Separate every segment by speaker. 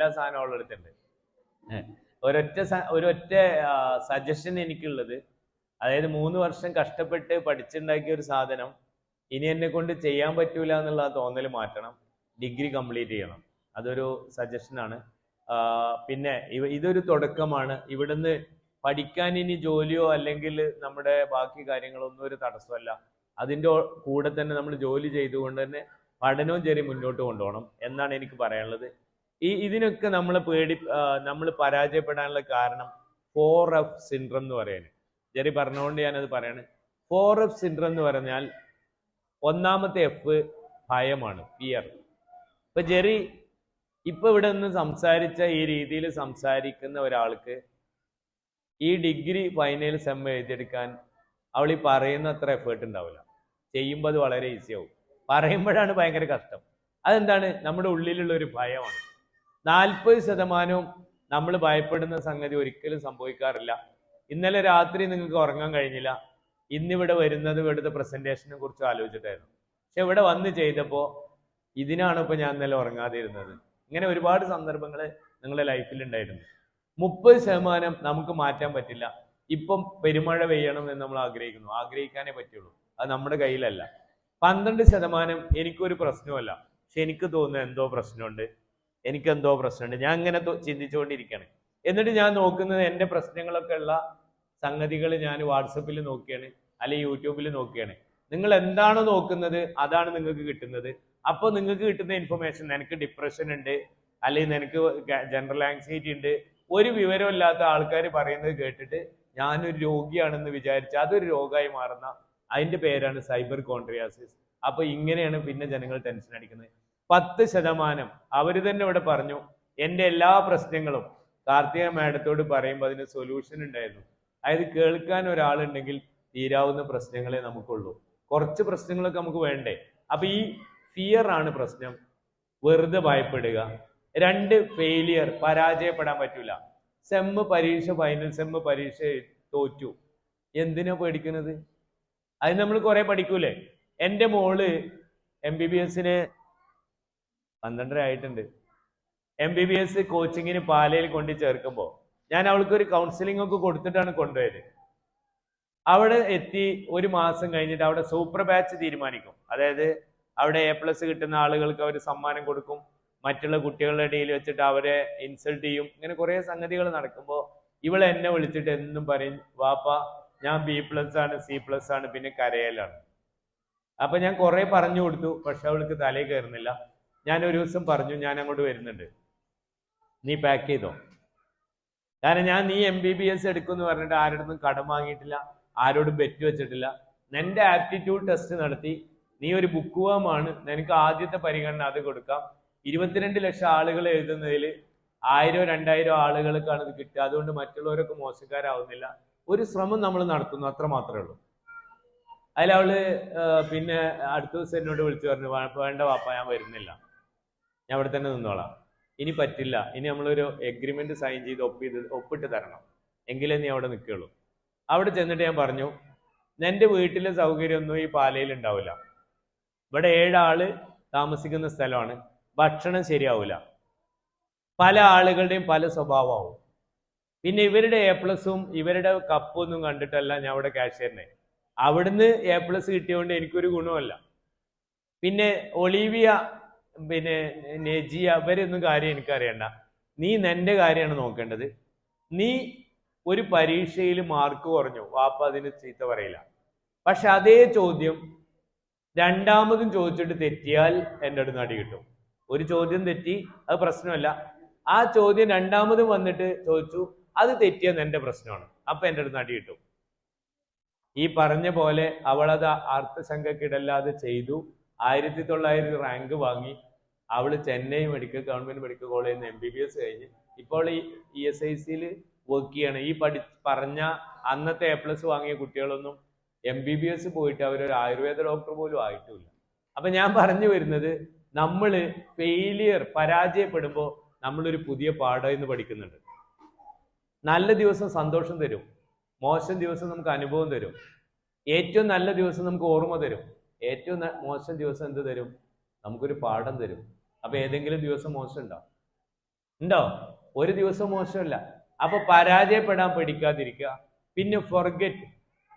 Speaker 1: എല്ലാ സാധനവും ഉള്ളെടുത്തുണ്ട് ഒരൊറ്റ ഒരൊറ്റ സജഷൻ എനിക്കുള്ളത്. അതായത് മൂന്ന് വർഷം കഷ്ടപ്പെട്ട് പഠിച്ചുണ്ടാക്കിയ ഒരു സാധനം ഇനി എന്നെ കൊണ്ട് ചെയ്യാൻ പറ്റൂല എന്നുള്ള തോന്നൽ മാറ്റണം. ഡിഗ്രി കംപ്ലീറ്റ് ചെയ്യണം. അതൊരു സജഷനാണ് പിന്നെ ഇതൊരു തുടക്കമാണ്. ഇവിടുന്ന് പഠിക്കാൻ ഇനി ജോലിയോ അല്ലെങ്കിൽ നമ്മുടെ ബാക്കി കാര്യങ്ങളൊന്നും ഒരു തടസ്സമല്ല. അതിന്റെ കൂടെ തന്നെ നമ്മൾ ജോലി ചെയ്തുകൊണ്ട് തന്നെ പഠനവും ചെറിയ മുന്നോട്ട് കൊണ്ടുപോകണം എന്നാണ് എനിക്ക് പറയാനുള്ളത്. ഈ ഇതിനൊക്കെ നമ്മൾ പേടി നമ്മൾ പരാജയപ്പെടാനുള്ള കാരണം ഫോർ എഫ് സിൻഡ്രം എന്ന് പറയുന്നത് ജെറി പറഞ്ഞുകൊണ്ട് ഞാനത് പറയാണ്. ഫോർ എഫ് സിൻഡ്രം എന്ന് പറഞ്ഞാൽ ഒന്നാമത്തെ എഫ് ഭയമാണ് ഫിയർ ഇപ്പൊ ജെറി ഇപ്പൊ ഇവിടെ നിന്ന് സംസാരിച്ച ഈ രീതിയിൽ സംസാരിക്കുന്ന ഒരാൾക്ക് ഈ ഡിഗ്രി ഫൈനൽ സെം എഴുതിയെടുക്കാൻ അവൾ ഈ പറയുന്ന അത്ര എഫേർട്ട് ഉണ്ടാവില്ല. ചെയ്യുമ്പോൾ അത് വളരെ ഈസിയാവും പറയുമ്പോഴാണ് ഭയങ്കര കഷ്ടം. അതെന്താണ്? നമ്മുടെ ഉള്ളിലുള്ള ഒരു ഭയമാണ്. നാൽപ്പത് ശതമാനവും നമ്മൾ ഭയപ്പെടുന്ന സംഗതി ഒരിക്കലും സംഭവിക്കാറില്ല. ഇന്നലെ രാത്രി നിങ്ങൾക്ക് ഉറങ്ങാൻ കഴിഞ്ഞില്ല. ഇന്നിവിടെ വരുന്നത് ഇവിടുത്തെ പ്രസന്റേഷനെ കുറിച്ച് ആലോചിച്ചിട്ടായിരുന്നു. പക്ഷെ ഇവിടെ വന്ന് ചെയ്തപ്പോൾ ഇതിനാണ് ഇപ്പൊ ഞാൻ ഇന്നലെ ഉറങ്ങാതിരുന്നത്. ഇങ്ങനെ ഒരുപാട് സന്ദർഭങ്ങൾ നിങ്ങളുടെ ലൈഫിൽ ഉണ്ടായിരുന്നു മുപ്പത് ശതമാനം നമുക്ക് മാറ്റാൻ പറ്റില്ല. ഇപ്പം പെരുമഴ പെയ്യണം എന്ന് നമ്മൾ ആഗ്രഹിക്കുന്നു. ആഗ്രഹിക്കാനേ പറ്റുള്ളൂ. അത് നമ്മുടെ കയ്യിലല്ല. പന്ത്രണ്ട് ശതമാനം എനിക്കൊരു പ്രശ്നമല്ല പക്ഷെ എനിക്ക് തോന്നുന്നു എന്തോ പ്രശ്നമുണ്ട്. എനിക്ക് എന്തോ പ്രശ്നമുണ്ട്. ഞാൻ ഇങ്ങനെ ചിന്തിച്ചുകൊണ്ടിരിക്കുകയാണ് എന്നിട്ട് ഞാൻ നോക്കുന്നത് എന്റെ പ്രശ്നങ്ങളൊക്കെ ഉള്ള സംഗതികൾ ഞാൻ വാട്സപ്പിൽ നോക്കിയാണ് അല്ലെങ്കിൽ യൂട്യൂബിൽ നോക്കിയാണ്. നിങ്ങൾ എന്താണോ നോക്കുന്നത് അതാണ് നിങ്ങൾക്ക് കിട്ടുന്നത്. അപ്പോൾ നിങ്ങൾക്ക് കിട്ടുന്ന ഇൻഫർമേഷൻ നിനക്ക് ഡിപ്രഷൻ ഉണ്ട് അല്ലെങ്കിൽ നിനക്ക് ജനറൽ ആങ്സൈറ്റി ഉണ്ട്. ഒരു വിവരമില്ലാത്ത ആൾക്കാർ പറയുന്നത് കേട്ടിട്ട് ഞാനൊരു രോഗിയാണെന്ന് വിചാരിച്ച് അതൊരു രോഗമായി മാറുന്ന അതിന്റെ പേരാണ് സൈബർ കോൺട്രിയാസിസ് അപ്പോൾ ഇങ്ങനെയാണ് പിന്നെ ജനങ്ങൾ ടെൻഷൻ അടിക്കുന്നത്. പത്ത് ശതമാനം. അവർ തന്നെ ഇവിടെ പറഞ്ഞു എന്റെ എല്ലാ പ്രശ്നങ്ങളും കാർത്തിക മാഡത്തോട് പറയുമ്പോൾ അതിന് സൊല്യൂഷൻ ഉണ്ടായിരുന്നു. അതായത് കേൾക്കാൻ ഒരാളുണ്ടെങ്കിൽ തീരാവുന്ന പ്രശ്നങ്ങളെ നമുക്കുള്ളൂ. കുറച്ച് പ്രശ്നങ്ങളൊക്കെ നമുക്ക് വേണ്ടേ? അപ്പൊ ഈ ഫിയർ ആണ് പ്രശ്നം. വെറുതെ ഭയപ്പെടുക. രണ്ട് ഫെയിലിയർ പരാജയപ്പെടാൻ പറ്റൂല. സെമ്മ് പരീക്ഷ ഫൈനൽ സെമ്മ് പരീക്ഷ തോറ്റു. എന്തിനാ പേടിക്കുന്നത്? അത് നമ്മൾ കുറെ പഠിക്കൂലേ? എന്റെ മോൾ എം ബി ബി എസിന് പന്ത്രണ്ടര ആയിട്ടുണ്ട് എം ബി ബി എസ് കോച്ചിങ്ങിന് പാലയിൽ കൊണ്ട് ചേർക്കുമ്പോൾ ഞാൻ അവൾക്ക് ഒരു കൗൺസിലിംഗ് ഒക്കെ കൊടുത്തിട്ടാണ് കൊണ്ടുപോയത്. അവിടെ എത്തി ഒരു മാസം കഴിഞ്ഞിട്ട് അവിടെ സൂപ്പർ ബാച്ച് തീരുമാനിക്കും. അതായത് അവിടെ എ പ്ലസ് കിട്ടുന്ന ആളുകൾക്ക് അവർ സമ്മാനം കൊടുക്കും. മറ്റുള്ള കുട്ടികളുടെ ഇടയിൽ വെച്ചിട്ട് അവരെ ഇൻസൾട്ട് ചെയ്യും. ഇങ്ങനെ കുറേ സംഗതികൾ നടക്കുമ്പോൾ ഇവൾ എന്നെ വിളിച്ചിട്ട് എന്നും പറയും വാപ്പ ഞാൻ ബി പ്ലസ് ആണ് സി പ്ലസ് ആണ് പിന്നെ കരയലാണ്. അപ്പൊ ഞാൻ കുറേ പറഞ്ഞു കൊടുത്തു പക്ഷെ അവൾക്ക് തലയിൽ കയറുന്നില്ല. ഞാൻ ഒരു ദിവസം പറഞ്ഞു ഞാൻ അങ്ങോട്ട് വരുന്നുണ്ട്. നീ പാക്ക് ചെയ്തോ? കാരണം ഞാൻ നീ എം ബി ബി എസ് എടുക്കുമെന്ന് പറഞ്ഞിട്ട് ആരോടൊന്നും കടം വാങ്ങിയിട്ടില്ല ആരോടും ബെറ്റ് വെച്ചിട്ടില്ല. നിന്റെ ആപ്റ്റിറ്റ്യൂഡ് ടെസ്റ്റ് നടത്തി നീ ഒരു ബുക്ക് വേമാണ് നിനക്ക് ആദ്യത്തെ പരിഗണന അത് കൊടുക്കാം. ഇരുപത്തിരണ്ട് ലക്ഷം ആളുകൾ എഴുതുന്നതിൽ ആയിരം രണ്ടായിരം ആളുകൾക്കാണ് ഇത് കിട്ടുക. അതുകൊണ്ട് മറ്റുള്ളവരൊക്കെ മോശക്കാരാവുന്നില്ല. ഒരു ശ്രമം നമ്മൾ നടത്തുന്നു അത്ര മാത്രമേ ഉള്ളൂ. അതിലവൾ പിന്നെ അടുത്ത ദിവസം എന്നോട് വിളിച്ചു പറഞ്ഞു "വാ- വേണ്ട വാപ്പ ഞാൻ വരുന്നില്ല. ഞാൻ അവിടെ തന്നെ നിന്നോളാം. ഇനി പറ്റില്ല. ഇനി നമ്മളൊരു എഗ്രിമെന്റ് സൈൻ ചെയ്ത് ഒപ്പ് ചെയ്ത് ഒപ്പിട്ട് തരണം. എങ്കിലേ നീ അവിടെ നിൽക്കുകയുള്ളൂ അവിടെ ചെന്നിട്ട് ഞാൻ പറഞ്ഞു എന്റെ വീട്ടിലെ സൗകര്യമൊന്നും ഈ പാലയിൽ ഉണ്ടാവില്ല ഇവിടെ ഏഴാൾ താമസിക്കുന്ന സ്ഥലമാണ്. ഭക്ഷണം ശരിയാവില്ല പല ആളുകളുടെയും പല സ്വഭാവമാവും. പിന്നെ ഇവരുടെ എ പ്ലസും ഇവരുടെ കപ്പൊന്നും കണ്ടിട്ടല്ല ഞാൻ അവിടെ കാഷ്യറിനെ അവിടുന്ന് എ പ്ലസ് കിട്ടിയതുകൊണ്ട് എനിക്കൊരു ഗുണമല്ല പിന്നെ ഒളീവിയ പിന്നെ നെജിയ അവരൊന്നും കാര്യം എനിക്കറിയണ്ട. നീ നിന്റെ കാര്യമാണ് നോക്കേണ്ടത്. നീ ഒരു പരീക്ഷയിൽ മാർക്ക് കുറഞ്ഞു. വാപ്പ അതിന് ചീത്ത പറയില്ല. പക്ഷെ അതേ ചോദ്യം രണ്ടാമതും ചോദിച്ചിട്ട് തെറ്റിയാൽ എന്റെ അടുത്ത് നടി കിട്ടും. ഒരു ചോദ്യം തെറ്റി അത് പ്രശ്നമല്ല. ആ ചോദ്യം രണ്ടാമതും വന്നിട്ട് ചോദിച്ചു അത് തെറ്റിയത് എന്റെ പ്രശ്നമാണ്. അപ്പം എന്റെ അടുത്ത് നടി കിട്ടും. ഈ പറഞ്ഞ പോലെ അവളത് അർത്ഥശങ്കക്കിടല്ലാതെ ചെയ്തു. ആയിരത്തി തൊള്ളായിരം റാങ്ക് വാങ്ങി. അവൾ ചെന്നൈ മെഡിക്കൽ ഗവൺമെന്റ് മെഡിക്കൽ കോളേജിൽ നിന്ന് എം ബി ബി എസ് കഴിഞ്ഞ് ഇപ്പോൾ ഈ ഇ എസ് ഐ സിയിൽ വർക്ക് ചെയ്യണം. ഈ പഠി പറഞ്ഞ അന്നത്തെ എ പ്ലസ് വാങ്ങിയ കുട്ടികളൊന്നും എം ബി ബി എസ് പോയിട്ട് അവരൊരു ആയുർവേദ ഡോക്ടർ പോലും ആയിട്ടില്ല. അപ്പൊ ഞാൻ പറഞ്ഞു വരുന്നത് നമ്മൾ ഫെയിലിയർ പരാജയപ്പെടുമ്പോൾ നമ്മളൊരു പുതിയ പാഠം എന്ന് പഠിക്കുന്നുണ്ട്. നല്ല ദിവസം സന്തോഷം തരും. മോശം ദിവസം നമുക്ക് അനുഭവം തരും. ഏറ്റവും നല്ല ദിവസം നമുക്ക് ഓർമ്മ തരും. ഏറ്റവും മോശം ദിവസം എന്ത് തരും? നമുക്കൊരു പാഠം തരും. അപ്പൊ ഏതെങ്കിലും ദിവസം മോശം ഉണ്ടോ? ഉണ്ടോ ഒരു ദിവസം മോശമല്ല. അപ്പൊ പരാജയപ്പെടാൻ പഠിക്കാതിരിക്കുക പിന്നെ ഫൊർഗെറ്റ്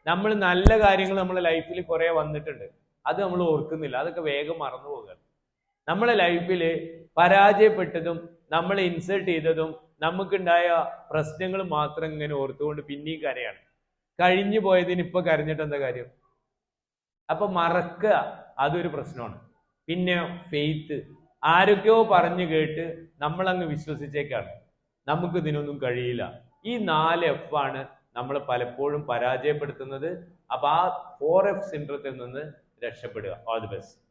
Speaker 1: നമ്മൾ നല്ല കാര്യങ്ങൾ നമ്മുടെ ലൈഫിൽ കുറെ വന്നിട്ടുണ്ട്. അത് നമ്മൾ ഓർക്കുന്നില്ല. അതൊക്കെ വേഗം മറന്നു പോകുക നമ്മളെ ലൈഫിൽ പരാജയപ്പെട്ടതും നമ്മൾ ഇൻസൾട്ട് ചെയ്തതും നമുക്കുണ്ടായ പ്രശ്നങ്ങൾ മാത്രം ഇങ്ങനെ ഓർത്തുകൊണ്ട് പിന്നെയും കരയാണ്. കഴിഞ്ഞു പോയതിന് ഇപ്പൊ കരഞ്ഞിട്ട് എന്താ കാര്യം? അപ്പൊ മറക്കുക. അതൊരു പ്രശ്നമാണ്. പിന്നെ ഫെയ്ത്ത് ആരൊക്കെയോ പറഞ്ഞു കേട്ട് നമ്മളങ്ങ് വിശ്വസിച്ചേക്കാണ്. നമുക്ക് ഇതിനൊന്നും കഴിയില്ല. ഈ നാല് എഫ് ആണ് നമ്മൾ പലപ്പോഴും പരാജയപ്പെടുത്തുന്നത്. അപ്പൊ ആ ഫോർ എഫ് സിൻഡ്രത്തിൽ നിന്ന് രക്ഷപ്പെടുക. All the best